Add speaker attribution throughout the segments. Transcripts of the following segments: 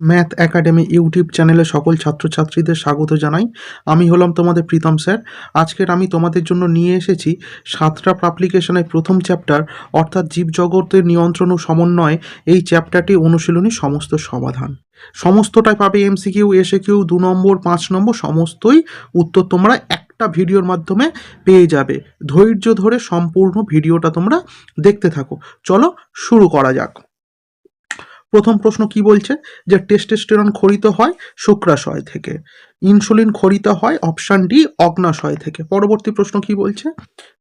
Speaker 1: Math academy YouTube চ্যানেলে সকল ছাত্রছাত্রীদের স্বাগত জানাই। আমি হলাম তোমাদের প্রীতম স্যার। আজকের আমি তোমাদের জন্য নিয়ে এসেছি সাতটা অ্যাপ্লিকেশনের প্রথম চ্যাপ্টার অর্থাৎ জীবজগতের নিয়ন্ত্রণ ও সমন্বয় এই চ্যাপ্টারটি অনুশীলনী সমস্ত সমাধান। সমস্তটাই পাবে এমসিকিউ এসে কিউ দু নম্বর, পাঁচ নম্বর, সমস্তই উত্তর তোমরা একটা ভিডিওর মাধ্যমে পেয়ে যাবে। ধৈর্য ধরে সম্পূর্ণ ভিডিওটা তোমরা দেখতে থাকো। চলো শুরু করা যাক। প্রথম প্রশ্ন কি বলছে? যে টেস্টোস্টেরন খরিত হয় শুক্রাশয় থেকে। ইনসুলিন খরিত হয় অপশান ডি অগ্নাশয় থেকে। পরবর্তী প্রশ্ন কি বলছে?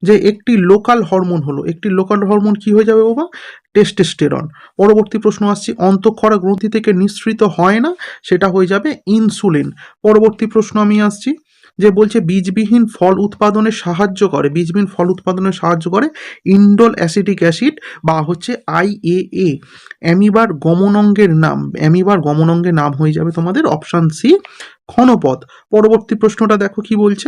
Speaker 1: যে একটি লোকাল হরমোন হলো, একটি লোকাল হরমোন কি হয়ে যাবে বাবা? টেস্টোস্টেরন পরবর্তী প্রশ্ন আসছে অন্তঃক্ষরা গ্রন্থি থেকে নিঃসৃত হয় না, সেটা হয়ে যাবে ইনসুলিন পরবর্তী প্রশ্ন আমি আসছি যে বলছে বীজবিহীন ফল উৎপাদনে সাহায্য করে। বীজবিহীন ফল উৎপাদনে সাহায্য করে ইন্ডোল অ্যাসিটিক অ্যাসিড বা হচ্ছে আইএএ অ্যামিবার গমনঙ্গের নাম। অ্যামিবার গমনঙ্গের নাম হয়ে যাবে তোমাদের অপশান সি, ক্ষণপথ। পরবর্তী প্রশ্নটা দেখো কি বলছে?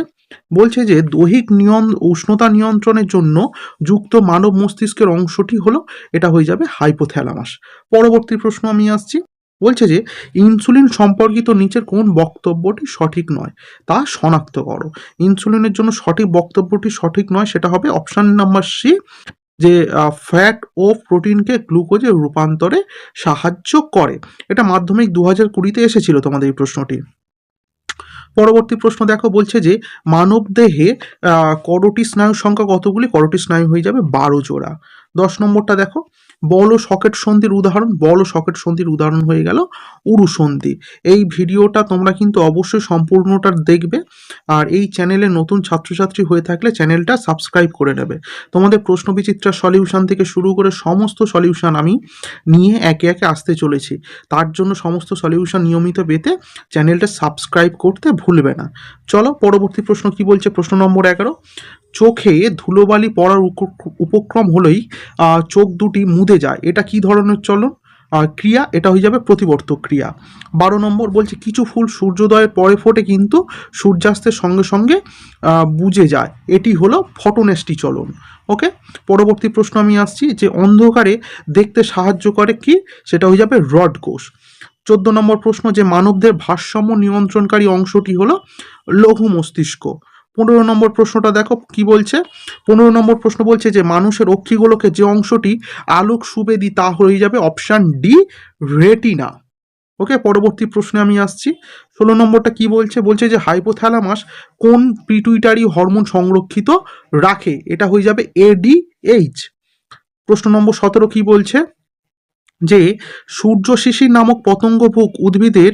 Speaker 1: বলছে যে দৈহিক নিয়ন, উষ্ণতা নিয়ন্ত্রণের জন্য যুক্ত মানব মস্তিষ্কের অংশটি হলো, এটা হয়ে যাবে হাইপোথ্যালামাস পরবর্তী প্রশ্ন আমি আসছি। বলছে যে, ইনসুলিন সম্পর্কিত নিচের কোন বক্তব্যটি সঠিক নয় তা শনাক্ত করো। ইনসুলিনের জন্য সঠিক বক্তব্যটি সঠিক নয় সেটা হবে অপশান নাম্বার সি, যে ফ্যাট ও প্রোটিনকে গ্লুকোজে রূপান্তরে সাহায্য করে। এটা মাধ্যমিক দু হাজার কুড়িতে এসেছিল তোমাদের এই প্রশ্নটি। পরবর্তী প্রশ্ন দেখো, বলছে যে, মানব দেহে করোটি স্নায়ুর সংখ্যা কতগুলি? করোটি স্নায়ু হয়ে যাবে বারো জোড়া। দশ নম্বরটা দেখো বল ও সকেট সন্ধির উদাহরণ, বল ও সকেট সন্ধির উদাহরণ হয়ে গেল উরু সন্ধি। এই ভিডিওটা তোমরা কিন্তু অবশ্যই সম্পূর্ণটা দেখবে। আর এই চ্যানেলে নতুন ছাত্রছাত্রী হয়ে থাকলে চ্যানেলটা সাবস্ক্রাইব করে নেবে। তোমাদের প্রশ্ন বিচিত্রা সলিউশন থেকে শুরু করে সমস্ত সলিউশন আমি নিয়ে একে একে আসতে চলেছি। তার জন্য সমস্ত সলিউশন নিয়মিত পেতে চ্যানেলটা সাবস্ক্রাইব করতে ভুলবে না। চলো পরবর্তী প্রশ্ন কি বলছে? প্রশ্ন নম্বর এগারো। চোখে ধুলোবালি পড়ার উপক্রম হলেই চোখ দুটি মুদে যায়। এটা কি ধরনের চলন? ক্রিয়া, এটা হয়ে যাবে প্রতিবর্তক ক্রিয়া। বারো নম্বর বলছে, কিছু ফুল সূর্যোদয়ের পরে ফোটে কিন্তু সূর্যাস্তের সঙ্গে সঙ্গে বুজে যায়। এটি হলো ফটোনেস্টি চলন। ওকে? পরবর্তী প্রশ্ন আমি আসছি যে, অন্ধকারে দেখতে সাহায্য করে কি? সেটা হয়ে যাবে রড কোষ। চোদ্দ নম্বর প্রশ্ন যে, মানবদের ভারসাম্য নিয়ন্ত্রণকারী অংশটি হলো লঘু মস্তিষ্ক। পনেরো নম্বর প্রশ্নটা দেখো, কি বলছে? পনেরো নম্বর প্রশ্ন বলছে যে, মানুষের অক্ষিগোলকে যে অংশটি আলোক সুবেদি তা হয়ে যাবে অপশান ডি, রেটিনা। ওকে, পরবর্তী প্রশ্নে আমি আসছি। ষোলো নম্বরটা কি বলছে? বলছে যে, হাইপোথ্যালামাস কোন পিটুইটারি হরমোন সংরক্ষিত রাখে? এটা হয়ে যাবে এডিএইচ প্রশ্ন নম্বর সতেরো কি বলছে? যে সূর্য শিশির নামক পতঙ্গভুক উদ্ভিদের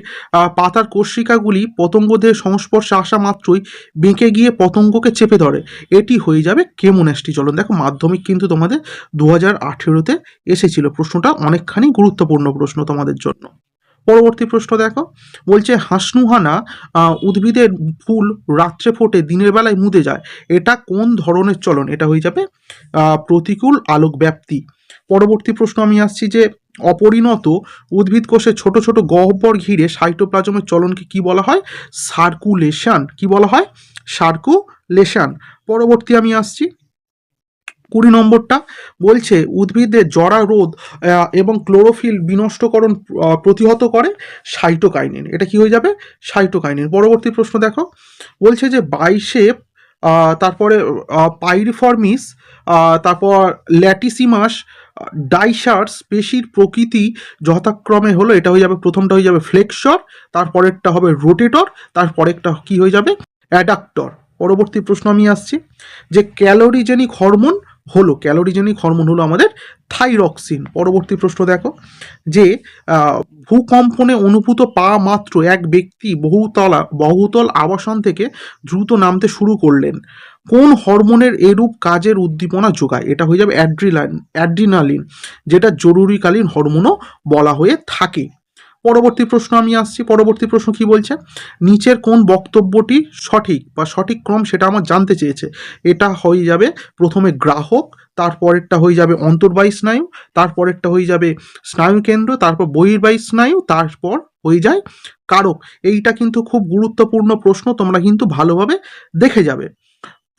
Speaker 1: পাতার কোষিকাগুলি পতঙ্গদের সংস্পর্শে আসা মাত্রই বেঁকে গিয়ে পতঙ্গকে চেপে ধরে। এটি হয়ে যাবে কেমোন্যাস্টি চলন দেখো, মাধ্যমিক কিন্তু তোমাদের দু হাজার আঠেরোতে এসেছিল। প্রশ্নটা অনেকখানি গুরুত্বপূর্ণ প্রশ্ন তোমাদের জন্য। পরবর্তী প্রশ্ন দেখো, বলছে হাসনুহানা উদ্ভিদের ফুল রাত্রে ফোটে, দিনের বেলায় মুদে যায়। এটা কোন ধরনের চলন? এটা হয়ে যাবে প্রতিকূল আলোক ব্যাপ্তি পরবর্তী প্রশ্ন আমি আসছি যে, অপরিণত উদ্ভিদ কোষে ছোট ছোট গহ্বর ঘিরে সাইটোপ্লাজমের চলনকে কি বলা হয়? সার্কুলেশন। কি বলা হয়? সার্কুলেশন। পরবর্তী আমি আসছি। কুড়ি নম্বরটা বলছে উদ্ভিদের জরা রোধ এবং ক্লোরোফিল বিনষ্টকরণ প্রতিহত করে সাইটোকাইনিন। এটা কি হয়ে যাবে? সাইটোকাইনিন। পরবর্তী প্রশ্ন দেখো। বলছে যে বাইশেপ তারপরে পাইরিফর্মিস তারপর ল্যাটিসিমাস ডাইসার্স পেশির প্রকৃতি যথাক্রমে হলো, এটা হয়ে যাবে, প্রথমটা হয়ে যাবে ফ্লেক্সর, তারপরেরটা হবে রোটেটর, তারপরেরটা কি হয়ে যাবে? অ্যাডাক্টর। পরবর্তী প্রশ্ন আমি আসছি, যে ক্যালোরিজেনিক হরমোন হলো ক্যালোরিজেনিক হরমোন হলো আমাদের থাইরক্সিন। পরবর্তী প্রশ্ন দেখো, যে ভূকম্পনে অনুভূত পা মাত্র এক ব্যক্তি বহুতলা, বহুতল আবাসন থেকে দ্রুত নামতে শুরু করলেন। কোন হরমোনের এরূপ কাজের উদ্দীপনা যোগায়? এটা হয়ে যাবে অ্যাড্রিলাইন, অ্যাড্রিনালিন, যেটা জরুরিকালীন হরমোনও বলা হয়ে থাকে। পরবর্তী প্রশ্ন আমি আসছি, পরবর্তী প্রশ্ন কি বলছে? নিচের কোন বক্তব্যটি সঠিক বা সঠিক ক্রম সেটা আমার জানতে চেয়েছে। এটা হয়ে যাবে প্রথমে গ্রাহক, তারপরেরটা হয়ে যাবে অন্তর্বাহী স্নায়ু, তারপরেরটা হয়ে যাবে স্নায়ু কেন্দ্র, তারপর বহির্বাহী স্নায়ু, তারপর হয়ে যায় কারক। এইটা কিন্তু খুব গুরুত্বপূর্ণ প্রশ্ন, তোমরা কিন্তু ভালোভাবে দেখে যাবে।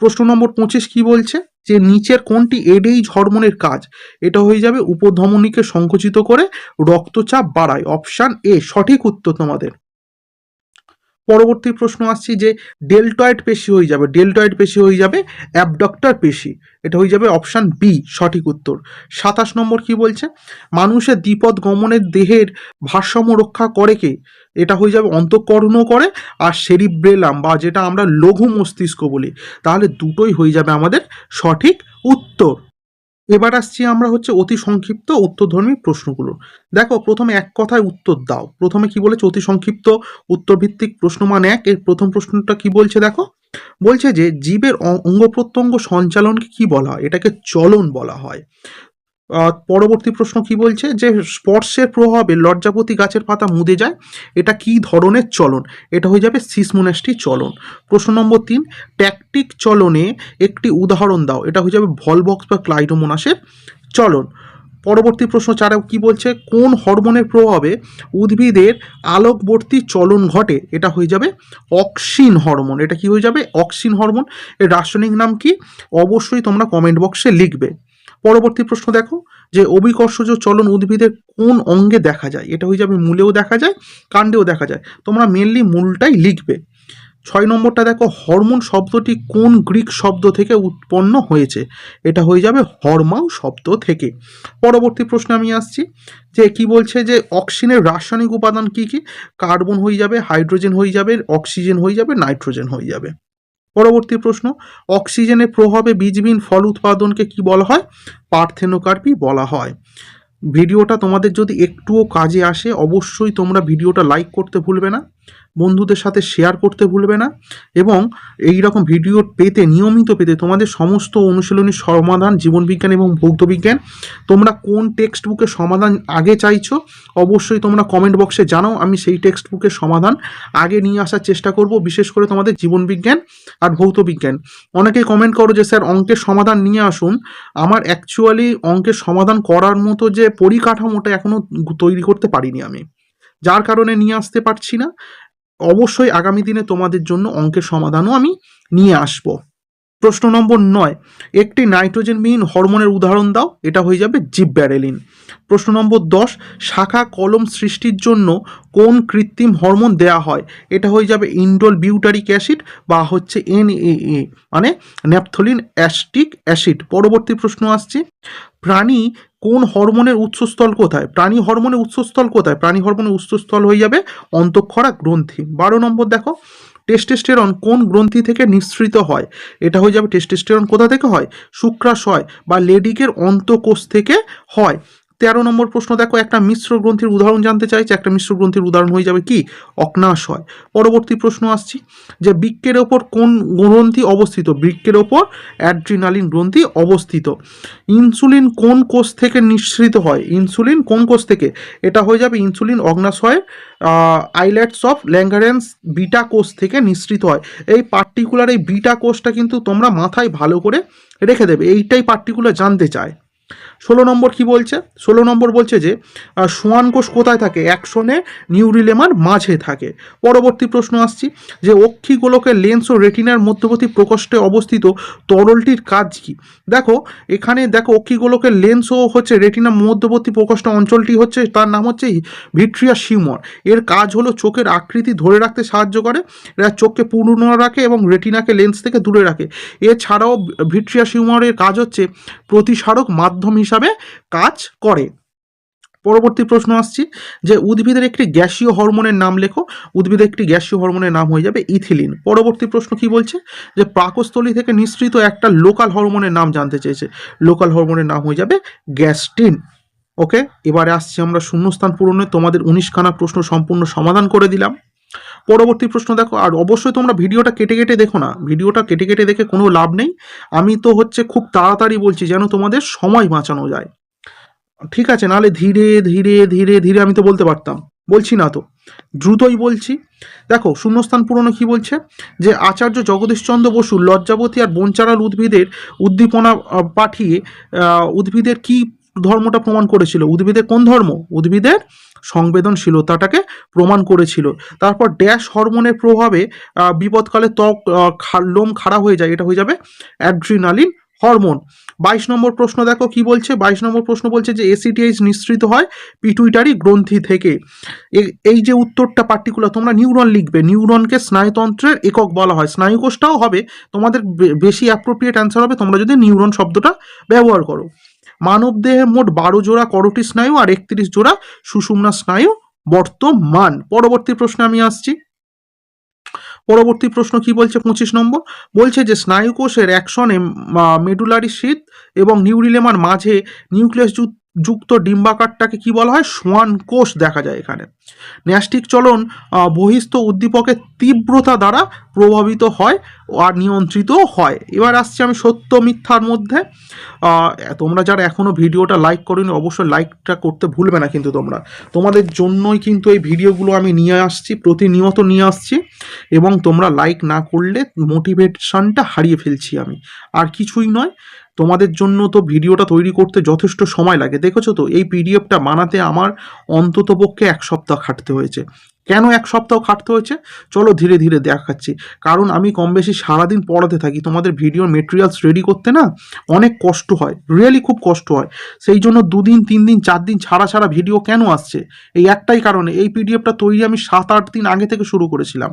Speaker 1: প্রশ্ন নম্বর পঁচিশ কি বলছে? যে নিচের কোনটি এডেইজ হরমোনের কাজ? এটা হয়ে যাবে উপধমনীকে সংকুচিত করে রক্তচাপ বাড়ায়। অপশান এ, সঠিক উত্তর তোমাদের। পরবর্তী প্রশ্ন আসছি যে ডেলটয়েড পেশি হয়ে যাবে। ডেলটয়েড পেশি হয়ে যাবে অ্যাবডক্টর পেশি। এটা হয়ে যাবে অপশান বি সঠিক উত্তর। সাতাশ নম্বর কি বলছে? মানুষের দ্বিপদ গমনের দেহের ভারসাম্য রক্ষা করে কে? এটা হয়ে যাবে অন্তঃকর্ণ করে আর সেরিব্রেলাম বা যেটা আমরা লঘু মস্তিষ্ক বলি। তাহলে দুটোই হয়ে যাবে আমাদের সঠিক উত্তর। এবার আসছি আমরা হচ্ছে অতি সংক্ষিপ্ত উত্তরধর্মী প্রশ্নগুলো। দেখো, প্রথমে এক কথায় উত্তর দাও। প্রথমে কি বলেছে? অতি সংক্ষিপ্ত উত্তরভিত্তিক প্রশ্নমান এক। এর প্রথম প্রশ্নটা কি বলছে দেখো? বলছে যে, জীবের অঙ্গ প্রত্যঙ্গ সঞ্চালনকে কি বলা হয়? এটাকে চলন বলা হয়। পরবর্তী প্রশ্ন কি বলছে? যে স্পর্শের প্রভাবে লজ্জাপতি গাছের পাতা মুদে যায়, এটা কি ধরনের চলন? এটা হয়ে যাবে সিসমোনাস্টি চলন। প্রশ্ন নম্বর তিন, ট্যাকটিক চলনে একটি উদাহরণ দাও। এটা হয়ে যাবে ভলবক্স বা ক্লাইডোমোনাসের চলন। পরবর্তী প্রশ্ন চারাও কি বলছে? কোন হরমোনের প্রভাবে উদ্ভিদের আলোকবর্তী চলন ঘটে? এটা হয়ে যাবে অক্সিন হরমোন। এটা কি হয়ে যাবে? Auxin hormone. এর রাসায়নিক নাম কি? অবশ্যই তোমরা কমেন্ট বক্সে লিখবে। পরবর্তী প্রশ্ন দেখো, যে অভিকর্ষজ চলন উদ্ভিদের কোন অঙ্গে দেখা যায়? এটা হয়ে যাবে মূলেও দেখা যায়, কাণ্ডেও দেখা যায়। তোমরা মেনলি মূলটাই লিখবে। ছয় নম্বরটা দেখো, হরমোন শব্দটি কোন গ্রিক শব্দ থেকে উৎপন্ন হয়েছে? এটা হয়ে যাবে হরমাও শব্দ থেকে। পরবর্তী প্রশ্নে আমি আসছি, যে কি বলছে যে অক্সিজেনের রাসায়নিক উপাদান কি কি? কার্বন হয়ে যাবে, হাইড্রোজেন হয়ে যাবে, অক্সিজেন হয়ে যাবে, নাইট্রোজেন হয়ে যাবে। পরবর্তী প্রশ্ন, অক্সিজেনের প্রভাবে বীজবিহীন ফল উৎপাদনকে কি বলা হয়? পার্থেনোকার্পি বলা হয়। ভিডিওটা তোমাদের যদি একটুও কাজে আসে, অবশ্যই তোমরা ভিডিওটা লাইক করতে ভুলবে না। বন্ধুদের সাথে শেয়ার করতে ভুলবে না এবং এই রকম ভিডিও পেতে, নিয়মিত পেতে তোমাদের সমস্ত অনুশীলনী সমাধান, জীবনবিজ্ঞান এবং ভৌতবিজ্ঞান তোমরা কোন টেক্সট বুকের সমাধান আগে চাইছো অবশ্যই তোমরা কমেন্ট বক্সে জানাও, আমি সেই টেক্সট বুকের সমাধান আগে নিয়ে আসার চেষ্টা করব, বিশেষ করে তোমাদের জীবনবিজ্ঞান আর ভৌতবিজ্ঞান। অনেকেই কমেন্ট করো যে, স্যার, অঙ্কের সমাধান নিয়ে আসুন। আমার অ্যাকচুয়ালি অঙ্কের সমাধান করার মতো যে পরিকাঠামোটা এখনও তৈরি করতে পারিনি আমি। যার কারণে নিয়ে আসতে পারছি না। অবশ্যই আগামী দিনে তোমাদের জন্য অঙ্কের সমাধানও আমি নিয়ে আসব। প্রশ্ন নম্বর নয়, একটি নাইট্রোজেনবিহীন হরমোনের উদাহরণ দাও, এটা হয়ে যাবে জিবব্যারেলিন প্রশ্ন নম্বর দশ, শাখা কলম সৃষ্টির জন্য কোন কৃত্রিম হরমোন দেয়া হয়? এটা হয়ে যাবে ইন্ডোল বিউটারিক অ্যাসিড বা হচ্ছে এনএএ মানে ন্যাপথলিন অ্যাস্টিক অ্যাসিড। পরবর্তী প্রশ্ন আসছে, প্রাণী কোন হরমোনের উৎসস্থল কোথায়? প্রাণী হরমোনের উৎসস্থল কোথায়? প্রাণী হরমোনের উৎসস্থল হয়ে যাবে অন্তঃক্ষরা গ্রন্থি। বারো নম্বর দেখো টেস্টেস্টেরন কোন গ্রন্থি থেকে নিঃসৃত হয়? এটা হয়ে যাবে টেস্টেস্টেরন কোথা থেকে হয়? শুক্রাশয় বা লেডিকের অন্তকোষ থেকে হয়। তেরো নম্বর প্রশ্ন, দেখো, একটা মিশ্র গ্রন্থির উদাহরণ জানতে চাইছে, একটা মিশ্র গ্রন্থির উদাহরণ হয়ে যাবে কি? অগ্নাশয়। পরবর্তী প্রশ্ন আসছি, যে বৃক্ষের ওপর কোন গ্রন্থি অবস্থিত? বৃক্ষের ওপর অ্যাড্রিনালিন গ্রন্থি অবস্থিত। ইনসুলিন কোন কোষ থেকে নিঃসৃত হয়? ইনসুলিন কোন কোষ থেকে? এটা হয়ে যাবে ইনসুলিন অগ্নাশয়ের আইল্যাটস অফ ল্যাঙ্গারেন্স বিটা কোষ থেকে নিঃসৃত হয়। এই পার্টিকুলার এই বিটা কোষটা কিন্তু তোমরা মাথায় ভালো করে রেখে দেবে। এইটাই পার্টিকুলার জানতে চায়। ষোলো নম্বর কি বলছে? ষোলো নম্বর বলছে যে সোয়ান কোষ কোথায় থাকে? অ্যাকশনে নিউরিলেমার মাঝে থাকে। পরবর্তী প্রশ্ন আসছি, যে অক্ষিগোলকের লেন্স ও রেটিনার মধ্যবর্তী প্রকোষ্ঠে অবস্থিত তরলটির কাজ কি? দেখো, এখানে দেখো অক্ষিগোলকের লেন্স ও হচ্ছে রেটিনার মধ্যবর্তী প্রকোষ্ঠ অঞ্চলটি হচ্ছে, তার নাম হচ্ছে ভিট্রিয়া সিউমর। এর কাজ হলো চোখের আকৃতি ধরে রাখতে সাহায্য করে, এরা চোখকে পূর্ণ রাখে এবং রেটিনাকে লেন্স থেকে দূরে রাখে। এছাড়াও ভিট্রিয়া সিউমরের কাজ হচ্ছে প্রতিসারক মাধ্যম হিসাবে কাজ করে। পরবর্তী প্রশ্ন আসছি যে উদ্ভিদের একটি গ্যাসীয় হরমোনের নাম লেখো। উদ্ভিদের একটি গ্যাসীয় হরমোনের নাম হয়ে যাবে ইথিলিন। পরবর্তী প্রশ্ন কি বলছে? যে পাকস্থলী থেকে নিঃসৃত একটা লোকাল হরমোনের নাম জানতে চেয়েছে। লোকাল হরমোনের নাম হয়ে যাবে গ্যাস্টিন। ওকে, এবারে আসছি আমরা শূন্যস্থান পূরণে। তোমাদের উনিশখানা প্রশ্ন সম্পূর্ণ সমাধান করে দিলাম। পরবর্তী প্রশ্ন দেখো, আর অবশ্যই তোমরা ভিডিওটা কেটে কেটে দেখো না। ভিডিওটা কেটে কেটে দেখে কোনো লাভ নেই। আমি তো হচ্ছে খুব তাড়াতাড়ি বলছি যেন তোমাদের সময় বাঁচানো যায়। ঠিক আছে, নাহলে ধীরে ধীরে ধীরে ধীরে আমি তো বলতে পারতাম। বলছি না তো। দ্রুতই বলছি। দেখো, শূন্যস্থান পূরণে কি বলছে? যে আচার্য জগদীশচন্দ্র বসু লজ্জাবতী আর বনচারাল উদ্ভিদের উদ্দীপনা পাঠিয়ে উদ্ভিদের কি ধর্মটা প্রমাণ করেছিল। উদ্ভিদের কোন ধর্ম? উদ্ভিদের সংবেদনশীলতাটাকে প্রমাণ করেছিল। তারপর ড্যাশ হরমোনের প্রভাবে বিপদকালে ত্বক লোম খাড়া হয়ে যায়। এটা হয়ে যাবে অ্যাড্রিনালিন হরমোন। বাইশ নম্বর প্রশ্ন দেখো কি বলছে? বাইশ নম্বর প্রশ্ন বলছে যে এসিটিএইচ নিঃসৃত হয় পিটুইটারি গ্রন্থি থেকে। এই যে উত্তরটা পার্টিকুলার তোমরা নিউরন লিখবে। নিউরনকে স্নায়ুতন্ত্রের একক বলা হয়। স্নায়ুকোষটাও হবে, তোমাদের বেশি অ্যাপ্রোপ্রিয়েট অ্যান্সার হবে তোমরা যদি নিউরন শব্দটা ব্যবহার করো। মানব দেহে মোট বারো জোড়া করটি স্নায়ু আর একত্রিশ জোড়া সুষুম্না স্নায়ু বর্তমান। পরবর্তী প্রশ্নে আমি আসছি। পরবর্তী প্রশ্ন কি বলছে পঁচিশ নম্বর? বলছে যে স্নায়ুকোষের অ্যাকশনে মেডুলারি শীত এবং নিউরিলেমার মাঝে নিউক্লিয়াস যুক্ত ডিম্বাকারটাকে কি বলা হয়? সোয়ান কোষ দেখা যায় এখানে। ন্যাস্টিক চলন বহিস্থ উদ্দীপকের তীব্রতা দ্বারা প্রভাবিত হয় আর নিয়ন্ত্রিত হয়। এবার আসছি আমি সত্য মিথ্যার মধ্যে। তোমরা যারা এখনও ভিডিওটা লাইক করোনি, অবশ্যই লাইকটা করতে ভুলবে না কিন্তু তোমরা। তোমাদের জন্যই কিন্তু এই ভিডিওগুলো আমি নিয়ে আসছি, প্রতিনিয়ত নিয়ে আসছি এবং তোমরা লাইক না করলে মোটিভেশনটা হারিয়ে ফেলছি আমি। আর কিছুই নয়। তোমাদের জন্য তো ভিডিওটা তৈরি করতে যথেষ্ট সময় লাগে। দেখেছ তো? এই পিডিএফটা বানাতে আমার অন্তত পক্ষে এক সপ্তাহ খাটতে হয়েছে। কেন এক সপ্তাহ খাটতে হয়েছে? চলো ধীরে ধীরে দেখাচ্ছি। কারণ আমি কম বেশি সারাদিন পড়াতে থাকি। তোমাদের ভিডিওর মেটেরিয়ালস রেডি করতে না অনেক কষ্ট হয়। রিয়েলি খুব কষ্ট হয়। সেই জন্য দুদিন তিন দিন চার দিন ছাড়া ছাড়া ভিডিও কেন আসছে? এই একটাই কারণে। এই পিডিএফটা তৈরি আমি সাত, আট দিন আগে থেকে শুরু করেছিলাম।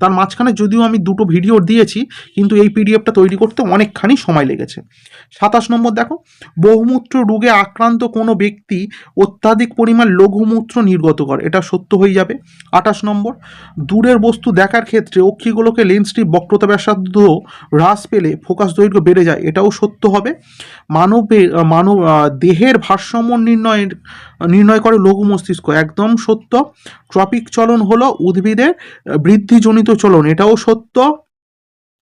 Speaker 1: তার মাঝখানে যদিও আমি দুটো ভিডিও দিয়েছি, কিন্তু এই পিডিএফটা তৈরি করতে অনেকখানি সময় লেগেছে। সাতাশ নম্বর দেখো, বহুমূত্র রোগে আক্রান্ত কোনো ব্যক্তি অত্যাধিক পরিমাণ লঘুমূত্র নির্গত করে, এটা সত্য হয়ে যাবে। আঠাশ নম্বর, দূরের বস্তু দেখার ক্ষেত্রে অক্ষিগোলকে লেন্সটির বক্রতা ব্যাসার্ধ হ্রাস পেলে ফোকাস দৈর্ঘ্য বেড়ে যায়, এটাও সত্য হবে। মানবে মানব দেহের ভারসাম্য নির্ণয়ের নির্ণয় করে লঘু মস্তিষ্ক, একদম সত্য। ট্রপিক চলন হলো উদ্ভিদের বৃদ্ধিজনিত চলন, এটাও সত্য।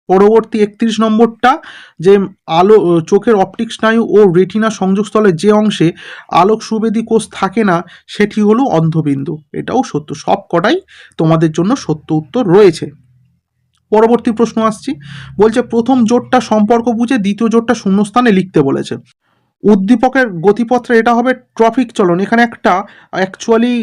Speaker 1: পরবর্তী একত্রিশ নম্বরটা, যে আলো চোখের অপটিক স্নায়ু ও রেটিনা সংযোগস্থলের যে অংশে আলোক সুবেদী কোষ থাকে না, সেটি হলো অন্ধবিন্দু। এটাও সত্য, সব কটাই তোমাদের জন্য সত্য উত্তর রয়েছে। পরবর্তী প্রশ্ন আসছি, বলছে প্রথম জোটটা সম্পর্ক বুঝে দ্বিতীয় জোটটা শূন্যস্থানে লিখতে বলেছে। উদ্দীপকের গতিপত্রে এটা হবে ট্রফিক চলন। এখানে একটা অ্যাকচুয়ালি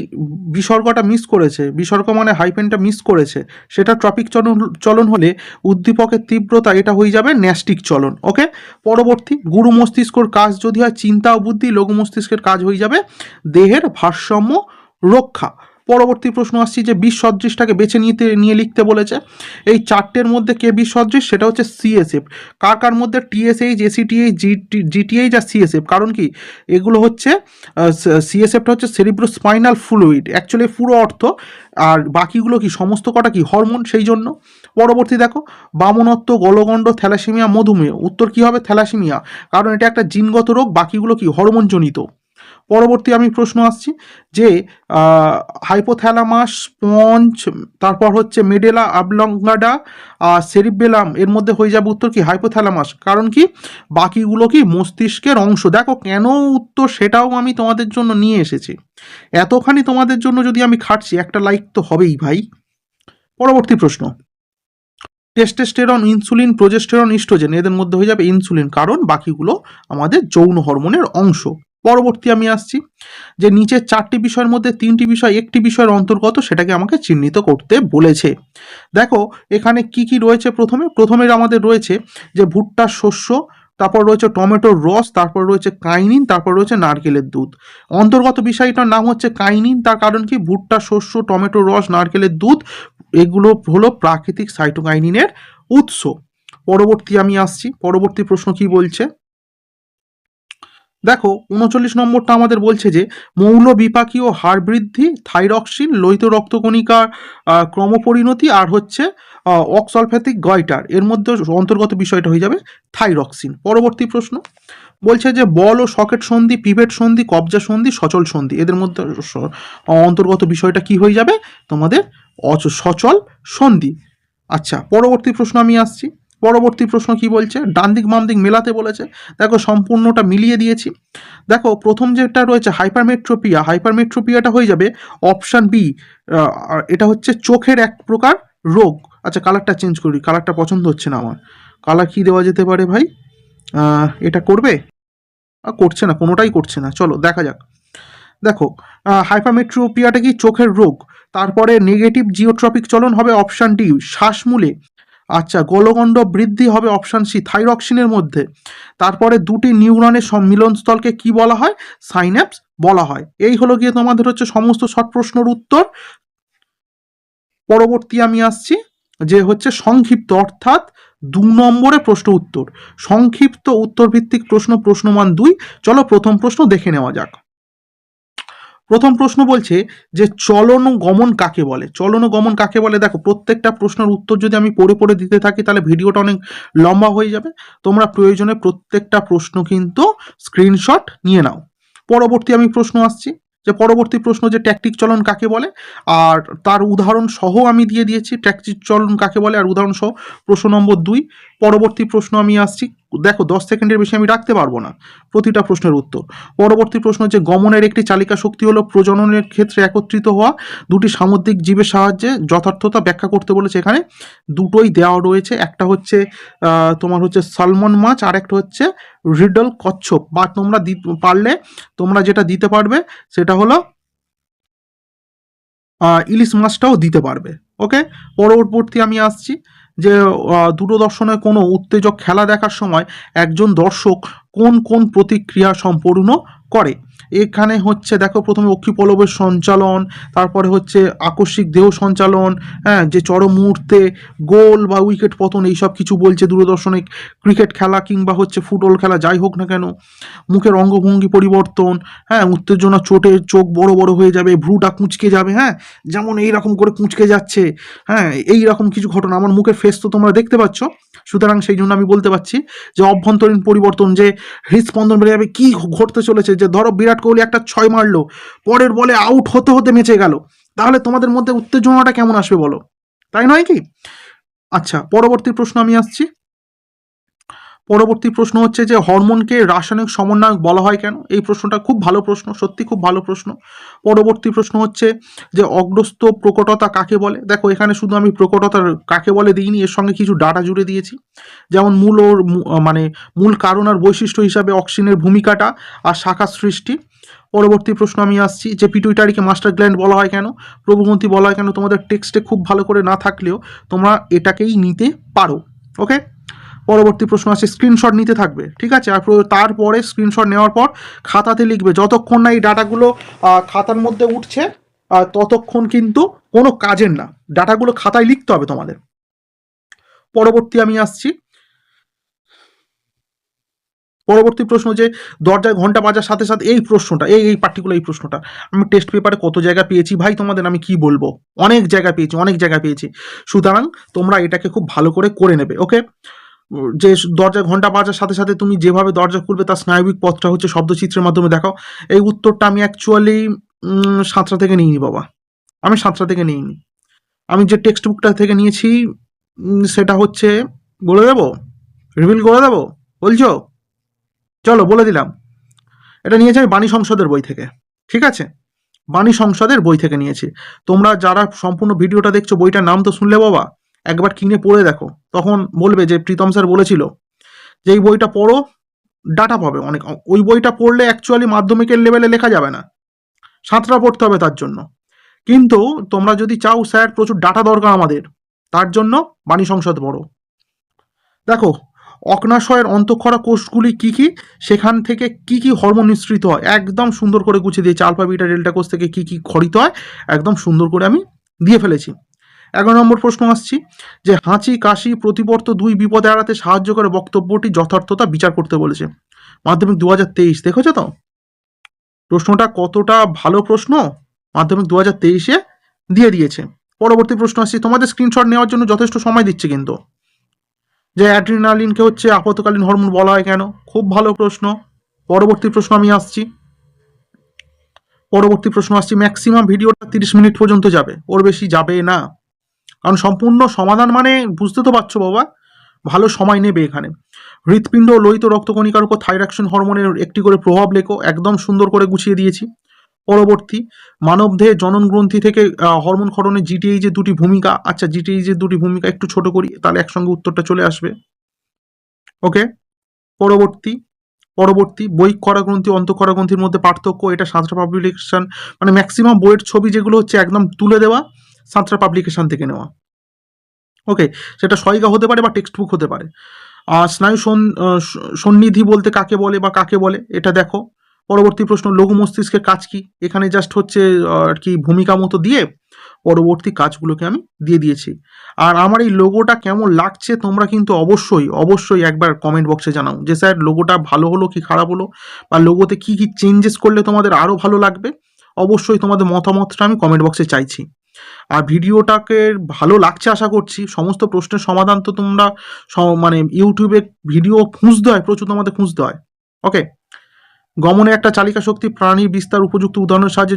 Speaker 1: বিসর্গটা মিস করেছে। বিসর্গ মানে হাইপেনটা মিস করেছে। সেটা ট্রফিক চলন চলন হলে উদ্দীপকের তীব্রতা এটা হয়ে যাবে ন্যাস্টিক চলন ওকে পরবর্তী, গুরু মস্তিষ্কর কাজ যদি হয়, চিন্তা ও বুদ্ধি, লঘু মস্তিষ্কের কাজ হয়ে যাবে দেহের ভারসাম্য রক্ষা। পরবর্তী প্রশ্ন আসছি যে বিশ সদৃশটাকে বেছে নিতে, নিয়ে লিখতে বলেছে। এই চারটের মধ্যে কে বিশ সদৃশ সেটা হচ্ছে সিএসএফ কার কার মধ্যে T S H A C T H G T H R CSF কারণ কি? এগুলো হচ্ছে সিএসএফটা হচ্ছে সেরিব্রো স্পাইনাল ফ্লুইড অ্যাকচুয়ালি পুরো অর্থ। আর বাকিগুলো কি? সমস্ত কটা কি? হরমোন, সেই জন্য। পরবর্তী দেখো, বামনত্ব, গলগণ্ড, থ্যালাসেমিয়া, মধুমেহ। উত্তর কি হবে? থ্যালাসেমিয়া। কারণ এটা একটা জিনগত রোগ, বাকিগুলো কি? হরমোনজনিত। পরবর্তী আমি প্রশ্ন আসছি যে হাইপোথ্যালামাস স্পঞ্জ তারপর হচ্ছে মেডেলা আবলঙ্গাডা আর সেরিবেলাম এর মধ্যে হয়ে যাবে উত্তর কি? হাইপোথ্যালামাস কারণ কি? বাকিগুলো কি? মস্তিষ্কের অংশ। দেখো, কেন উত্তর সেটাও আমি তোমাদের জন্য নিয়ে এসেছি। এতখানি তোমাদের জন্য যদি আমি খাটছি, একটা লাইক তো হবেই ভাই। পরবর্তী প্রশ্ন। টেস্টেস্টেরন ইনসুলিন প্রোজেস্টেরন ইস্ট্রোজেন এদের মধ্যে হয়ে যাবে ইনসুলিন কারণ বাকিগুলো আমাদের যৌন হরমোনের অংশ। পরবর্তী আমি আসছি, যে নিচের চারটি বিষয়ের মধ্যে তিনটি বিষয় একটি বিষয়ের অন্তর্গত সেটাকে আমাকে চিহ্নিত করতে বলেছে। দেখো, এখানে কি কি রয়েছে প্রথমে? প্রথমে আমাদের রয়েছে যে ভুট্টার শস্য, তারপর রয়েছে টমেটোর রস, তারপর রয়েছে কাইনিন, তারপর রয়েছে নারকেলের দুধ। অন্তর্গত বিষয়টার নাম হচ্ছে কাইনিন, তার কারণ কি? ভুট্টা শস্য টমেটোর রস, নারকেলের দুধ, এগুলো হলো প্রাকৃতিক সাইটোকাইনিনের উৎস। পরবর্তী আমি আসছি, পরবর্তী প্রশ্ন কি বলছে? দেখো, উনচল্লিশ নম্বরটা আমাদের বলছে যে, মৌল বিপাকীয় হার বৃদ্ধি, থাইরক্সিন, লোহিত রক্তকণিকার ক্রমপরিণতি আর হচ্ছে অক্সলফ্যাথিক গয়টার। এর মধ্যে অন্তর্গত বিষয়টা হয়ে যাবে থাইরক্সিন। পরবর্তী প্রশ্ন, বলছে যে, বল ও সকেট সন্ধি, পিভেট সন্ধি, কবজা সন্ধি, সচল সন্ধি, এদের মধ্যে অন্তর্গত বিষয়টা কি হয়ে যাবে? তোমাদের অচ- সচল সন্ধি। আচ্ছা পরবর্তী প্রশ্ন আমি আসছি। পরবর্তী প্রশ্ন কি বলছে? ডান দিক বাম দিক মেলাতে বলেছে। দেখো, সম্পূর্ণটা মিলিয়ে দিয়েছি। দেখো, প্রথম যেটা রয়েছে, হাইপারমেট্রোপিয়া। হাইপারমেট্রোপিয়াটা হয়ে যাবে অপশান বি এটা হচ্ছে চোখের এক প্রকার রোগ। আচ্ছা কালারটা চেঞ্জ করি। কালারটা পছন্দ হচ্ছে না আমার। কালার কি দেওয়া যেতে পারে ভাই? এটা করবে? করছে না, কোনোটাই করছে না। চলো, দেখা যাক। দেখো হাইপামেট্রোপিয়াটা কি চোখের রোগ? তারপরে নেগেটিভ জিওট্রপিক চলন হবে অপশান ডি, শ্বাসমূলে। আচ্ছা গোলগণ্ড বৃদ্ধি হবে অপশান সি, থাইরক্সিনের মধ্যে। তারপরে দুটি নিউরনের সম্মিলনস্থলকে কি বলা হয়? সাইন্যাপস বলা হয়। এই হলো গিয়ে তোমাদের হচ্ছে সমস্ত শর্ট প্রশ্নের উত্তর। পরবর্তী আমি আসছি, যে হচ্ছে সংক্ষিপ্ত, অর্থাৎ দু নম্বরে প্রশ্ন উত্তর। সংক্ষিপ্ত উত্তর ভিত্তিক প্রশ্ন, প্রশ্নমান দুই। চলো প্রথম প্রশ্ন দেখে নেওয়া যাক। প্রথম প্রশ্ন বলছে যে চলন গমন কাকে বলে? চলন গমন কাকে বলে? দেখো, প্রত্যেকটা প্রশ্নের উত্তর যদি আমি পড়ে পড়ে দিতে থাকি, তাহলে ভিডিওটা অনেক লম্বা হয়ে যাবে। তোমরা প্রয়োজনে প্রত্যেকটা প্রশ্ন কিন্তু স্ক্রিনশট নিয়ে নাও। পরবর্তী আমি প্রশ্ন আসছি, যে পরবর্তী প্রশ্ন যে ট্যাকটিক চলন কাকে বলে? আর তার উদাহরণ সহ আমি দিয়ে দিয়েছি। ট্যাকটিক চলন কাকে বলে? আর উদাহরণ সহ প্রশ্ন নম্বর দুই। পরবর্তী প্রশ্ন আমি আসছি দেখো, দশ সেকেন্ডের বেশি আমি রাখতে পারব না। প্রতিটা প্রশ্নের উত্তর। পরবর্তী প্রশ্ন যে গমনের একটি চালিকা শক্তি হলো প্রজননের ক্ষেত্রে একত্রিত হওয়া। দুটি সামুদ্রিক জীবের সাহায্যে যথার্থতা ব্যাখ্যা করতে বলেছে এখানে। দুটোই দেওয়া রয়েছে। একটা হচ্ছে তোমার হচ্ছে সালমন মাছ আর একটা হচ্ছে রিডল কচ্ছপ। বা তোমরা পারলে তোমরা যেটা দিতে পারবে, সেটা হলো ইলিশ মাছটাও দিতে পারবে। ওকে? পরবর্তী আমি আসছি। যে দূরদর্শনে কোনো উত্তেজক খেলা দেখার সময় একজন দর্শক কোন কোন প্রতিক্রিয়া সম্পূর্ণ করে। এখানে হচ্ছে দেখো প্রথমে অক্ষিপলবের সঞ্চালন, তারপরে হচ্ছে আকস্মিক দেহ সঞ্চালন হ্যাঁ যে চরম মুহূর্তে গোল বা উইকেট পতন এইসব কিছু বলছে দূরদর্শনে ক্রিকেট খেলা কিংবা হচ্ছে ফুটবল খেলা যাই হোক না কেন। মুখের অঙ্গভঙ্গি পরিবর্তন হ্যাঁ উত্তেজনা চোটে চোখ বড় বড় হয়ে যাবে, ভ্রুটা কুঁচকে যাবে হ্যাঁ যেমন এই রকম করে কুঁচকে যাচ্ছে হ্যাঁ এই রকম কিছু ঘটনা। আমার মুখের ফেস তো তোমরা দেখতে পাচ্ছ, সুতরাং সেই জন্য আমি বলতে পারছি যে অভ্যন্তরীণ পরিবর্তন, যে হৃদস্পন্দন বেড়ে যাবে, কি ঘটতে চলেছে, যে ধরো বিরাট কোহলি একটা ছয় মারলো, পরের বলে আউট হতে হতে মেচে গেল। তাহলে তোমাদের মধ্যে উত্তেজনাটা কেমন আসবে বলো? তাই নয় কি? আচ্ছা পরবর্তী প্রশ্ন আমি আসছি। পরবর্তী প্রশ্ন হচ্ছে যে, হরমোনকে রাসায়নিক সমন্বয়ক বলা হয় কেন? এই প্রশ্নটা খুব ভালো প্রশ্ন, সত্যি খুব ভালো প্রশ্ন। পরবর্তী প্রশ্ন হচ্ছে যে অগ্রস্ত প্রকটতা কাকে বলে? দেখো, এখানে শুধু আমি প্রকটতার কাকে বলে দিইনি, এর সঙ্গে কিছু ডাটা জুড়ে দিয়েছি। যেমন মূল ওর মানে মূল কারণ আর বৈশিষ্ট্য হিসাবে অক্সিজেনের ভূমিকাটা আর শাখা সৃষ্টি। পরবর্তী প্রশ্ন আমি আসছি যে পিটুইটারিকে মাস্টার গ্ল্যান্ড বলা হয় কেন? প্রভুমন্ত্রী বলা হয় কেন? তোমাদের টেক্সটে খুব ভালো করে না থাকলেও তোমরা এটাকেই নিতে পারো ওকে পরবর্তী প্রশ্ন আছে স্ক্রিনশট নিতে থাকবে, ঠিক আছে? আর তারপরে স্ক্রিনশট নেওয়ার পর খাতাতে লিখবে, যতক্ষণ না এই ডাটাগুলো খাতার মধ্যে উঠছে ততক্ষণ কিন্তু কোনো কাজের না। ডাটাগুলো খাতায় লিখতে হবে তোমাদের। পরবর্তী আমি আসছি পরবর্তী প্রশ্ন যে দরজায় ঘণ্টা বাজার সাথে সাথে এই প্রশ্নটা, এই এই পার্টিকুলার এই প্রশ্নটা, আমি টেস্ট পেপারে কত জায়গা পেয়েছি, ভাই তোমাদের আমি কি বলব? অনেক জায়গা পেয়েছি, অনেক জায়গা পেয়েছি। সুতরাং তোমরা এটাকে খুব ভালো করে করে নেবে ওকে যে দরজায় ঘণ্টা বাজার সাথে সাথে তুমি যেভাবে দরজা খুলবে তার স্নায়বিক পথটা হচ্ছে শব্দচিত্রের মাধ্যমে দেখাও। এই উত্তরটা আমি অ্যাকচুয়ালি সাঁতরা থেকে নিইনি বাবা। আমি সাঁতরা থেকে নিইনি। আমি যে টেক্সট বুকটা থেকে নিয়েছি সেটা হচ্ছে, বলে দেবো? রিভিল করে দেবো? বলছো? চলো বলে দিলাম। এটা নিয়েছি আমি বাণী সংসদের বই থেকে। ঠিক আছে? বাণী সংসদের বই থেকে নিয়েছি। তোমরা যারা সম্পূর্ণ ভিডিওটা দেখছ, বইটার নাম তো শুনলে বাবা? একবার কিনে পড়ে দেখো। তখন বলবে যে প্রীতম স্যার বলেছিল যে, এই বইটা পড়ো, ডাটা পাবে অনেক। ওই বইটা পড়লে অ্যাকচুয়ালি মাধ্যমিকের লেভেলে লেখা যাবে না। সাঁতরা পড়তে হবে তার জন্য। কিন্তু তোমরা যদি চাও স্যার, প্রচুর ডাটা দরকার আমাদের। তার জন্য বাণী সংসদ পড়ো। দেখো অগ্নাশয়ের অন্তঃক্ষরা কোষগুলি কি কি? সেখান থেকে কি কি হরমোন নিঃসৃত হয়? একদম সুন্দর করে গুছিয়ে দিয়েছি। আলফা, বিটা, ডেল্টা কোষ থেকে কি কি খরিত হয়? একদম সুন্দর করে আমি দিয়ে ফেলেছি। এগারো নম্বর প্রশ্ন আসছি যে হাঁচি, কাশি প্রতিবর্ত দুই বিপদে এড়াতে সাহায্য করে বক্তব্যটি যথার্থতা বিচার করতে বলেছে। মাধ্যমিক দু হাজার তেইশ, দেখেছ তো? প্রশ্নটা কতটা ভালো প্রশ্ন? মাধ্যমিক দু হাজার তেইশে দিয়ে দিয়েছে। পরবর্তী প্রশ্ন আসছি, তোমাদের স্ক্রিনশট নেওয়ার জন্য যথেষ্ট সময় দিচ্ছে কিন্তু। যে অ্যাড্রিনালিনকে হচ্ছে আপতকালীন হরমোন বলা হয় কেন? খুব ভালো প্রশ্ন। পরবর্তী প্রশ্ন আমি আসছি। পরবর্তী প্রশ্ন আসছি ম্যাক্সিমাম ভিডিওটা তিরিশ মিনিট পর্যন্ত যাবে। ওর বেশি যাবে না। কারণ সম্পূর্ণ সমাধান মানে বুঝতে তো পারছ বাবা, ভালো সময় নেবে এখানে। হৃৎপিণ্ড, লোহিত রক্তকণিকার উপর থাইরাকশন হরমোনের একটি করে প্রভাব লেখো, একদম সুন্দর করে গুছিয়ে দিয়েছি। পরবর্তী মানবদেহে জনন গ্রন্থি থেকে হরমোন ক্ষরণে জিটিএইচ এর দুটি ভূমিকা আচ্ছা জিটিএইচ এর দুটি ভূমিকা একটু ছোট করি, তাহলে একসঙ্গে উত্তরটা চলে আসবে। ওকে পরবর্তী পরবর্তী বই করা গ্রন্থি অন্তঃকরা গ্রন্থির মধ্যে পার্থক্য, এটা সাঁতরা পাবলিকেশন মানে ম্যাক্সিমাম বইয়ের ছবি যেগুলো হচ্ছে একদম তুলে দেওয়া, সাঁতরা পাবলিকেশন থেকে নেওয়া। ওকে সেটা সহায়িকা হতে পারে বা টেক্সট বুক হতে পারে। আর স্নায়ু সন্নিধি বলতে কাকে বলে বা কাকে বলে, এটা দেখো। পরবর্তী প্রশ্ন লঘু মস্তিষ্কের কাজ কি? এখানে জাস্ট হচ্ছে আর কি ভূমিকা মতো দিয়ে পরবর্তী কাজগুলোকে আমি দিয়ে দিয়েছি। আর আমার এই লোগোটা কেমন লাগছে তোমরা কিন্তু অবশ্যই অবশ্যই একবার কমেন্ট বক্সে জানাও। যে স্যার লোগোটা ভালো হলো কি খারাপ হলো? বা লোগোতে কি কি চেঞ্জেস করলে তোমাদের আরও ভালো লাগবে? অবশ্যই তোমাদের মতামতটা আমি কমেন্ট বক্সে চাইছি। আর ভিডিওটাকে ভালো লাগছে আশা করছি। সমস্ত প্রশ্নের সমাধান তো তোমরা মানে ইউটিউবে ভিডিও খুঁজতে হয়, প্রচুর তোমাদের খুঁজতে হয়। ওকে গমনে একটা চালিকা শক্তি প্রাণীর বিস্তার উপযুক্ত উদাহরণের সাহায্যে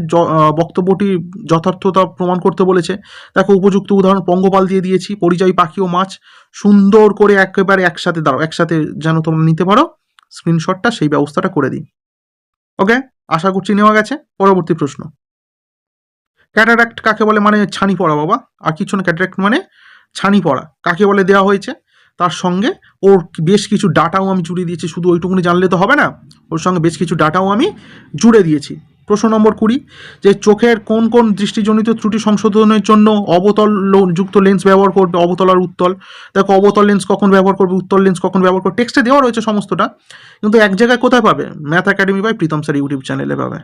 Speaker 1: বক্তব্যটি যথার্থতা প্রমাণ করতে বলেছে। দেখো, উপযুক্ত উদাহরণ পঙ্গপাল দিয়ে দিয়েছি, পরিযায়ী পাখি ও মাছ। সুন্দর করে একেবারে একসাথে দাঁড়াও, একসাথে যেন তোমরা নিতে পারো। স্ক্রিনশটটা সেই ব্যবস্থাটা করে দিই। ওকে? আশা করছি নেওয়া গেছে। পরবর্তী প্রশ্ন। ক্যাটারাক্ট কাকে বলে? মানে ছানি পড়া, বাবা। আর কিছু না, ক্যাটারাক্ট মানে ছানি পড়া। কাকে বলে দেওয়া হয়েছে? তার সঙ্গে ওর বেশ কিছু ডাটাও আমি জুড়ে দিয়েছি, শুধু ওইটুকুনি জানলে তো হবে না। ওর সঙ্গে বেশ কিছু ডাটাও আমি জুড়ে দিয়েছি। প্রশ্ন নম্বর কুড়ি, যে চোখের কোন কোন দৃষ্টিজনিত ত্রুটি সংশোধনের জন্য অবতল যুক্ত লেন্স ব্যবহার করবে? অবতল আর উত্তল। দেখো, অবতল লেন্স কখন ব্যবহার করবে? উত্তল লেন্স কখন ব্যবহার করবে? টেক্সটে দেওয়া রয়েছে সমস্তটা, কিন্তু এক জায়গায় কোথায় পাবে? Math academy by Pritam sir YouTube চ্যানেলে পাবে।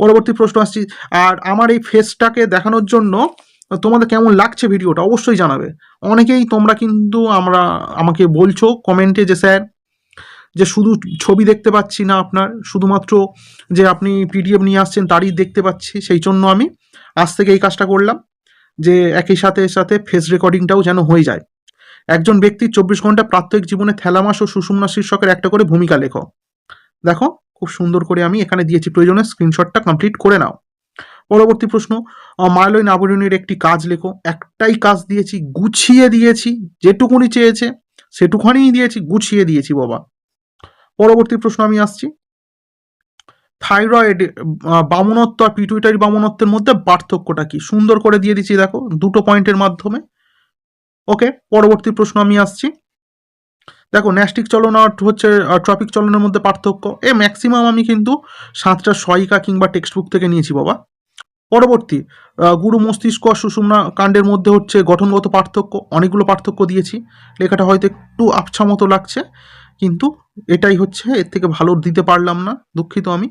Speaker 1: পরবর্তী প্রশ্ন আসছি, আর আমার এই ফেসটাকে দেখানোর জন্য তোমাদের কেমন লাগছে ভিডিওটা অবশ্যই জানাবে। অনেকেই তোমরা কিন্তু আমরা, আমাকে বলছো কমেন্টে যে, স্যার, যে শুধু ছবি দেখতে পাচ্ছি না আপনার, শুধুমাত্র যে আপনি পিডিএফ নিয়ে আসছেন তারই দেখতে পাচ্ছি, সেই জন্য আমি আজ থেকে এই কাজটা করলাম, যে একই সাথে সাথে ফেস রেকর্ডিংটাও যেন হয়ে যায়। একজন ব্যক্তির চব্বিশ ঘণ্টা প্রাত্যহিক জীবনে থ্যালামাস ও সুষুম্না শীর্ষকের একটা করে ভূমিকা লেখো। দেখো, খুব সুন্দর করে আমি এখানে দিয়েছি, প্রয়োজনে স্ক্রিনশটটা কমপ্লিট করে নাও। পরবর্তী প্রশ্ন মাইলইন আবরণীর একটি কাজ লেখো। একটাই কাজ দিয়েছি, গুছিয়ে দিয়েছি, যেটুকুনি চেয়েছে, সেটুখানিই দিয়েছি, গুছিয়ে দিয়েছি, বাবা। পরবর্তী প্রশ্ন আমি আসছি। থাইরয়েড বামনত্ব আর পিটুইটারি বামনত্বের মধ্যে পার্থক্যটা কি? সুন্দর করে দিয়ে দিচ্ছি, দেখো, দুটো পয়েন্টের মাধ্যমে। ওকে, পরবর্তী প্রশ্ন আমি আসছি। দেখো, ন্যাস্টিক চলন আর হচ্ছে ট্রপিক চলনের মধ্যে পার্থক্য। এ, ম্যাক্সিমাম আমি কিন্তু সাতটা সহায়িকা কিংবা টেক্সট বুক থেকে নিয়েছি, বাবা। পরবর্তী গুরু মস্তিষ্ক সুষুম্না কাণ্ডের মধ্যে হচ্ছে গঠনগত পার্থক্য, অনেকগুলো পার্থক্য দিয়েছি। লেখাটা হয়তো একটু আবছা মতো লাগছে, কিন্তু এটাই হচ্ছে, এর থেকে ভালো দিতে পারলাম না, দুঃখিত আমি।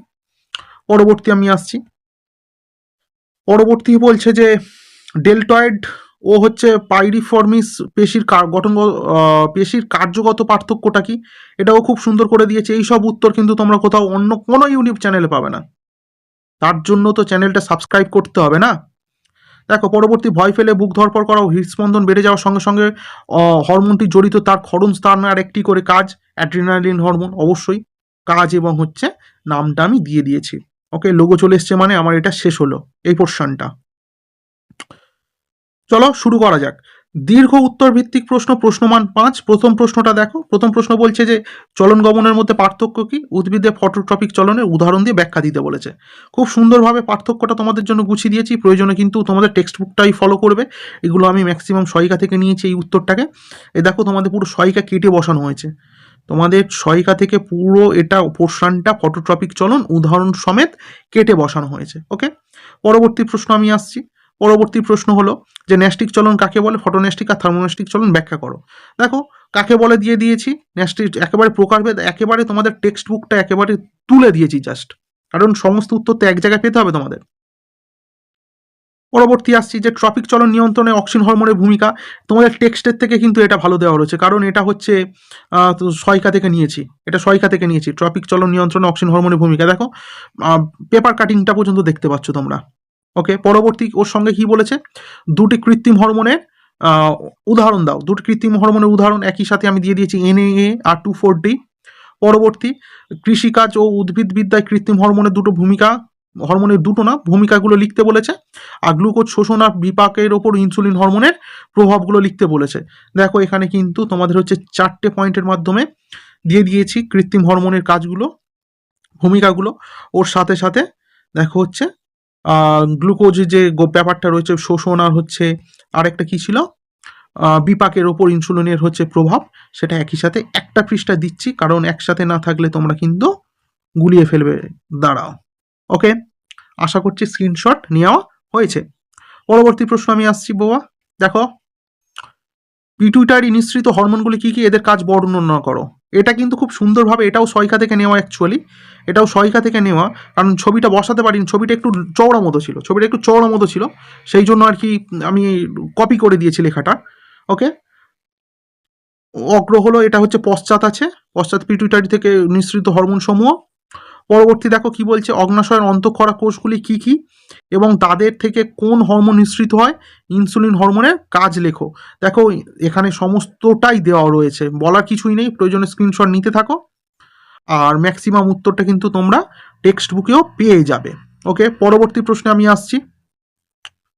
Speaker 1: পরবর্তী আমি আসছি। পরবর্তী বলছে যে, ডেলটয়েড ও হচ্ছে পাইরিফর্মিস পেশির গঠন পেশির কার্যগত পার্থক্যটা কি? এটাও খুব সুন্দর করে দিয়েছে। এই সব উত্তর কিন্তু তোমরা কোথাও অন্য কোনো ইউটিউব চ্যানেলে পাবে না। তার জন্য তো চ্যানেলটা সাবস্ক্রাইব করতে হবে না? দেখো, পরবর্তী ভয় ফেলে বুক ধরপড় করা হৃদস্পন্দন বেড়ে যাওয়ার সঙ্গে সঙ্গে হরমোনটি জড়িত তার ক্ষরণ স্থানের একটি করে কাজ অ্যাড্রিনালিন হরমোন অবশ্যই কাজ এবং হচ্ছে নামটা আমি দিয়ে দিয়েছি। ওকে লোগো চলে এসছে মানে আমার এটা শেষ হলো, এই পোর্শনটা চলো, শুরু করা যাক। দীর্ঘ উত্তর ভিত্তিক প্রশ্ন, প্রশ্নমান পাঁচ। প্রথম প্রশ্নটা দেখো। প্রথম প্রশ্ন বলছে যে, চলন গমনের মধ্যে পার্থক্য কি? উদ্ভিদে ফটোট্রপিক চলনের উদাহরণ দিয়ে ব্যাখ্যা দিতে বলেছে। খুব সুন্দরভাবে পার্থক্যটা তোমাদের জন্য গুছিয়ে দিয়েছি। প্রয়োজনে কিন্তু তোমাদের টেক্সট বুকটাই ফলো করবে। এগুলো আমি ম্যাক্সিমাম সহায়িকা থেকে নিয়েছি এই উত্তরটাকে। এ দেখো, তোমাদের পুরো সহায়িকা কেটে বসানো হয়েছে। তোমাদের সহায়িকা থেকে পুরো এটা পোর্শনটা ফটোট্রপিক চলন উদাহরণ সমেত কেটে বসানো হয়েছে। ওকে পরবর্তী প্রশ্ন আমি আসছি। পরবর্তী প্রশ্ন হলো যে ন্যাস্টিক চলন কাকে বলে? ফটোন্যাস্টিক আর থার্মোন্যাস্টিক চলন ব্যাখ্যা করো। দেখো, কাকে বলে দিয়ে দিয়েছি? ন্যাস্টিক একেবারে প্রকারভেদ, একেবারে তোমাদের টেক্সট বুকটা একেবারে তুলে দিয়েছি জাস্ট কারণ সমস্ত উত্তর তো এক জায়গায় পেতে হবে তোমাদের। পরবর্তী আসছি যে ট্রপিক চলন নিয়ন্ত্রণে অক্সিন হরমোনের ভূমিকা। তোমাদের টেক্সটের থেকে কিন্তু এটা ভালো দেওয়া রয়েছে, কারণ এটা হচ্ছে সহায়িকা থেকে নিয়েছি। এটা সহায়িকা থেকে নিয়েছি, ট্রপিক চলন নিয়ন্ত্রণে অক্সিন হরমোনের ভূমিকা। দেখো পেপার কাটিংটা পর্যন্ত দেখতে পাচ্ছ তোমরা। ওকে পরবর্তী ওর সঙ্গে কি বলেছে? দুটি কৃত্রিম হরমোনের উদাহরণ দাও। দুটি কৃত্রিম হরমোনের উদাহরণ একই সাথে আমি দিয়ে দিয়েছি এনএএ আর টু ফোর ডি পরবর্তী, কৃষিকাজ ও উদ্ভিদবিদ্যায় কৃত্রিম হরমোনের দুটো ভূমিকা, হরমোনের দুটো না, ভূমিকাগুলো লিখতে বলেছে, আর গ্লুকোজ শোষণ আর বিপাকের ওপর ইনসুলিন হরমোনের প্রভাবগুলো লিখতে বলেছে। দেখো, এখানে কিন্তু তোমাদের হচ্ছে চারটে পয়েন্টের মাধ্যমে দিয়ে দিয়েছি কৃত্রিম হরমোনের কাজগুলো, ভূমিকাগুলো। ওর সাথে সাথে, দেখো হচ্ছে গ্লুকোজ যে ব্যাপারটা রয়েছে, শোষণ আর হচ্ছে আরেকটা কি ছিল? বিপাকের ওপর ইনসুলিনের হচ্ছে প্রভাব, সেটা একই সাথে একটা পৃষ্ঠা দিচ্ছি, কারণ একসাথে না থাকলে তোমরা কিন্তু গুলিয়ে ফেলবে। দাঁড়াও। ওকে? আশা করছি স্ক্রিনশট নেওয়া হয়েছে। পরবর্তী প্রশ্ন আমি আসছি, বাবা। দেখো। পিটুইটারি নিঃসৃত হরমোনগুলি কি কি? এদের কাজ বর্ণনা করো। এটা কিন্তু খুব সুন্দরভাবে, এটাও সয়কা থেকে নেওয়া অ্যাকচুয়ালি এটাও সয়কা থেকে নেওয়া, কারণ ছবিটা বসাতে পারিনি, ছবিটা একটু চওড়া মতো ছিল, ছবিটা একটু চওড়া মতো ছিল, সেই জন্য আর কি আমি কপি করে দিয়েছি লেখাটা ওকে অগ্র হলো, এটা হচ্ছে পশ্চাৎ আছে, পশ্চাৎ পিটুইটারি থেকে নিঃসৃত হরমোন সমূহ পরবর্তী দেখো কি বলছে, অগ্নাশয়ের অন্তঃক্ষরা কোষগুলি কি কি? এবং তাদের থেকে কোন হরমোন নিঃসৃত হয়? ইনসুলিন হরমোনের কাজ লেখো। দেখো, এখানে সমস্তটাই দেওয়া রয়েছে। বলার কিছুই নেই, প্রয়োজনে স্ক্রিনশট নিতে থাকো। আর ম্যাক্সিমাম উত্তরটা কিন্তু তোমরা টেক্সট বুকেও পেয়ে যাবে। ওকে পরবর্তী প্রশ্নে আমি আসছি।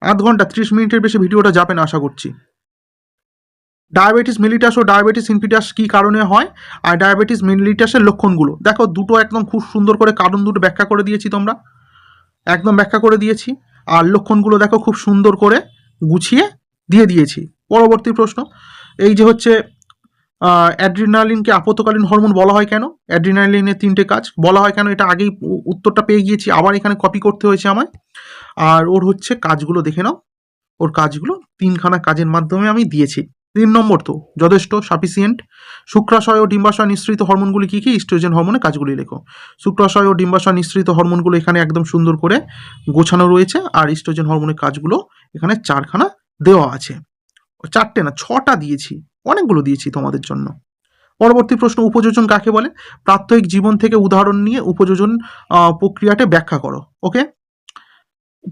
Speaker 1: আধ ঘণ্টা, ত্রিশ মিনিটের বেশি ভিডিওটা যাবে না, আশা করছি। ডায়াবেটিস মিলিটাস ও ডায়াবেটিস ইনফিটাস কী কারণে হয়? আর ডায়াবেটিস মিলিটাসের লক্ষণগুলো? দেখো, দুটো একদম খুব সুন্দর করে কারণ দুটো ব্যাখ্যা করে দিয়েছি তোমরা। একদম ব্যাখ্যা করে দিয়েছি। আর লক্ষণগুলো দেখো, খুব সুন্দর করে গুছিয়ে দিয়ে দিয়েছি। পরবর্তী প্রশ্ন, এই যে হচ্ছে অ্যাড্রিনালিনকে আপতকালীন হরমোন বলা হয় কেন? অ্যাড্রিনালিনের তিনটে কাজ। বলা হয় কেন? এটা আগেই উত্তরটা পেয়ে গিয়েছি, আবার এখানে কপি করতে হয়েছে আমায়। আর ওর হচ্ছে কাজগুলো দেখে নাও। ওর কাজগুলো তিনখানা কাজের মাধ্যমে আমি দিয়েছি। তিন নম্বর তো, যথেষ্ট সাফিসিয়েন্ট শুক্রাশয় ও ডিম্বাশয় নিঃসৃত হরমোনগুলি কী কী? ইস্ট্রোজেন হরমোনের কাজগুলি লেখো। শুক্রাশয় ও ডিম্বাশয় নিঃসৃত হরমোনগুলো এখানে একদম সুন্দর করে গোছানো রয়েছে আর ইস্ট্রোজেন হরমোনের কাজগুলো এখানে চারখানা দেওয়া আছে। চারটে না, ছটা দিয়েছি, অনেকগুলো দিয়েছি তোমাদের জন্য। পরবর্তী প্রশ্ন, উপযোজন কাকে বলে? প্রাত্যহিক জীবন থেকে উদাহরণ নিয়ে উপযোজন প্রক্রিয়াটা ব্যাখ্যা করো ওকে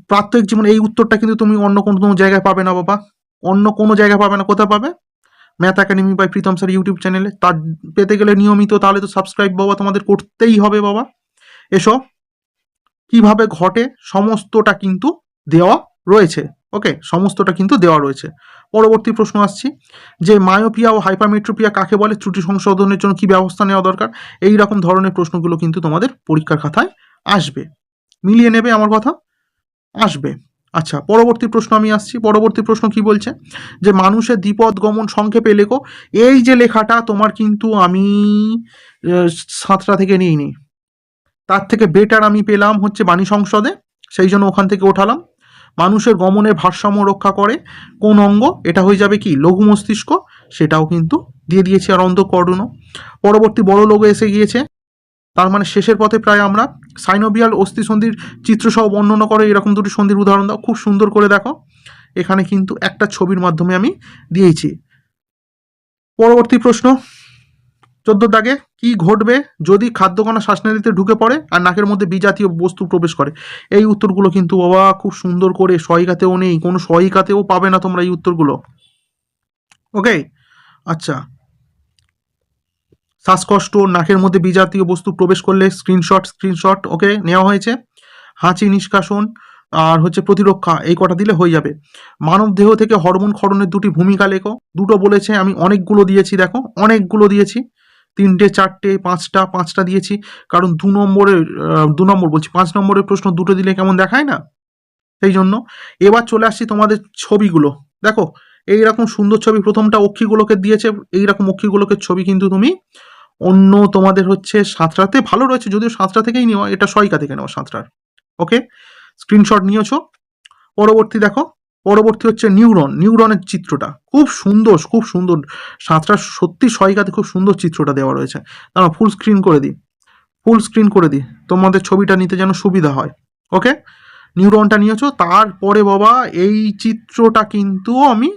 Speaker 1: প্রাত্যহিক জীবন, এই উত্তরটা কিন্তু তুমি অন্য কোনো জায়গায় পাবে না, বাবা। অন্য কোনো জায়গায় পাবে না কোথায় পাবে? Math academy by Pritam sir YouTube চ্যানেলে তার পেতে গেলে নিয়মিত, তাহলে তো সাবস্ক্রাইব বাবা, তোমাদের করতেই হবে বাবা। এসো, কীভাবে ঘটে সমস্তটা কিন্তু দেওয়া রয়েছে। ওকে সমস্তটা কিন্তু দেওয়া রয়েছে। পরবর্তী প্রশ্ন আসছি, যে মায়োপিয়া ও হাইপারমেট্রোপিয়া কাকে বলে? ত্রুটি সংশোধনের জন্য কি ব্যবস্থা নেওয়া দরকার? এই রকম ধরনের প্রশ্নগুলো কিন্তু তোমাদের পরীক্ষার খাতায় আসবে। মিলিয়ে নেবে আমার কথা? আসবে। আচ্ছা পরবর্তী প্রশ্ন আমি আসছি। পরবর্তী প্রশ্ন কি বলছে? যে মানুষের দ্বিপদ গমন সংক্ষেপে লেখো। এই যে লেখাটা তোমার কিন্তু আমি সাতটা থেকে নিইনি। তার থেকে বেটার আমি পেলাম হচ্ছে বাণী সংসদে। সেই জন্য ওখান থেকে ওঠালাম। মানুষের গমনের ভারসাম্য রক্ষা করে কোন অঙ্গ? এটা হয়ে যাবে কি? লঘু মস্তিষ্ক। সেটাও কিন্তু দিয়ে দিয়েছি আর অন্তঃকর্ণ পরবর্তী বড় লোগো এসে গিয়েছে। তার মানে শেষের পথে প্রায় আমরা সাইনোবিয়াল অস্থি সন্ধির চিত্রসহ বর্ণনা করে এরকম দুটি সন্ধির উদাহরণ দাও। খুব সুন্দর করে দেখো। এখানে কিন্তু একটা ছবির মাধ্যমে আমি দিয়েছি। পরবর্তী প্রশ্ন। চোদ্দ দাগে কি ঘটবে যদি খাদ্যকণা শ্বাসনালীতে ঢুকে পড়ে আর নাকের মধ্যে বিজাতীয় বস্তু প্রবেশ করে? এই উত্তরগুলো কিন্তু বাবা খুব সুন্দর করে সহায়িকাতেও নেই, কোনো সহায়িকাতেও পাবে না তোমরা এই উত্তরগুলো। ওকে আচ্ছা। শ্বাসকষ্ট, নাকের মধ্যে বিজাতীয় বস্তু প্রবেশ করলে স্ক্রিনশট স্ক্রিনশট ওকে, নেওয়া হয়েছে। হাঁচি, নিষ্কাশন আর হচ্ছে প্রতিরক্ষা, এই কটা দিলে হয়ে যাবে। মানব দেহ থেকে হরমোন ক্ষরণের দুটি ভূমিকা লেখো। দুটো বলেছে, আমি অনেকগুলো দিয়েছি, দেখো, অনেকগুলো দিয়েছি। তিনটে, চারটে, পাঁচটা পাঁচটা দিয়েছি। কারণ দু নম্বরের দু নম্বর বলছি, পাঁচ নম্বরের প্রশ্ন দুটো দিলে কেমন দেখায় না? সেই জন্য এবার চলে আসছি তোমাদের ছবিগুলো। দেখো, এইরকম সুন্দর ছবি প্রথমটা অক্ষিগুলোকে দিয়েছে, এইরকম অক্ষিগুলোকে ছবি কিন্তু তুমি অন্য তোমাদের হচ্ছে সাঁতরাতে ভালো রয়েছে, যদিও সাঁতরা থেকেই নেওয়া, এটা সয়কা থেকে নেওয়া সাঁতরার। ওকে স্ক্রিনশট নিয়েছো। পরবর্তী দেখো, পরবর্তী হচ্ছে নিউরন নিউরনের চিত্রটা। খুব সুন্দর খুব সুন্দর। সাঁতরা সত্যি সয়কাতে খুব সুন্দর চিত্রটা দেওয়া রয়েছে। দাঁড়া ফুল স্ক্রিন করে দিই। ফুল স্ক্রিন করে দিই। তোমাদের ছবিটা নিতে যেন সুবিধা হয়। ওকে নিউরনটা নিয়েছো, তারপরে বাবা, এই চিত্রটা কিন্তু আমি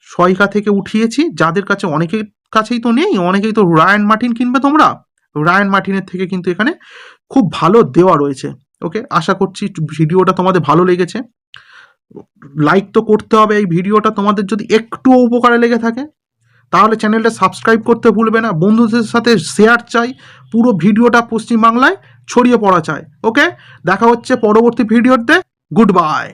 Speaker 1: সয়কা থেকে উঠিয়েছি। যাদের কাছে অনেকের কাছেই তো নেই, অনেকেই তো রায়ান মার্টিন কিনবে তোমরা? রায়ান মার্টিনের থেকে কিন্তু এখানে খুব ভালো দেওয়া রয়েছে ওকে আশা করছি ভিডিওটা তোমাদের ভালো লেগেছে। লাইক তো করতে হবে, এই ভিডিওটা তোমাদের যদি একটু উপকারে লেগে থাকে, তাহলে চ্যানেলটা সাবস্ক্রাইব করতে ভুলবে না, বন্ধুদের সাথে শেয়ার চাই, পুরো ভিডিওটা পশ্চিমবাংলায় ছড়িয়ে পড়া চাই ওকে দেখা হচ্ছে পরবর্তী ভিডিওতে গুড বাই